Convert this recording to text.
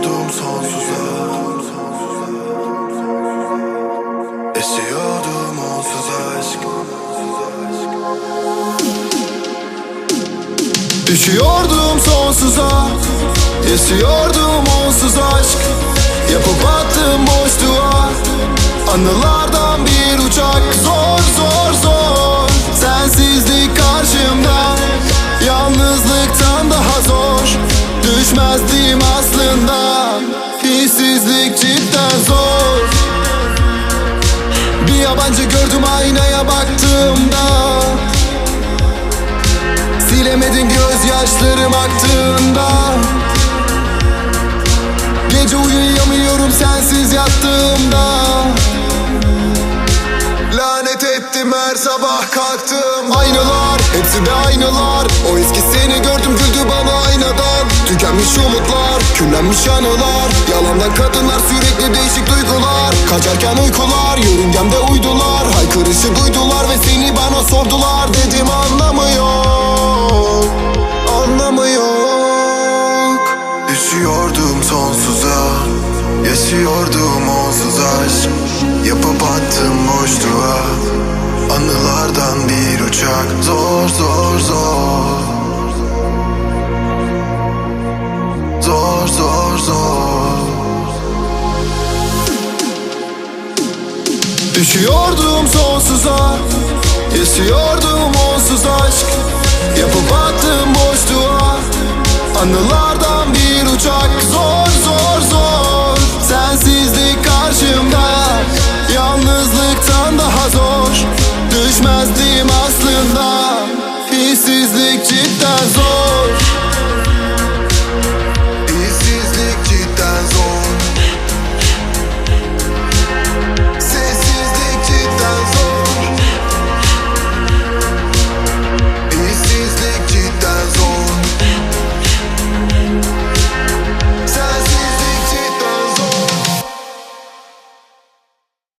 Uçuyordum sonsuza. Esiyordum onsuz aşk. Düşüyordum sonsuza. Esiyordum onsuz aşk. Yapıp attım boşluğa Anılardan bir uçak. Zor zor zor. Sensizlik karşımda. Yalnızlıktan daha zor. Düşmezdim gördüm aynaya baktığımda. Silemedin gözyaşlarım aktığında. Gece uyuyamıyorum sensiz yattığımda. Lanet ettim her sabah kalktım. Aynalar, hepsi de aynalar. O eski seni gördüm güldü bana aynadan. Tükenmiş umutlar, küllenmiş anılar. Yalandan kadınlar sürekli değişik duygular. Kaçarken uykular, yörüngemde Düşüyordum sonsuza Yaşıyordum onsuz aşk. Yapıp attım boşluğa Anılardan bir uçak. Zor zor zor. Zor zor zor. Düşüyordum sonsuza Yaşıyordum onsuz aşk. Yapıp attım boşluğa Anılardan bir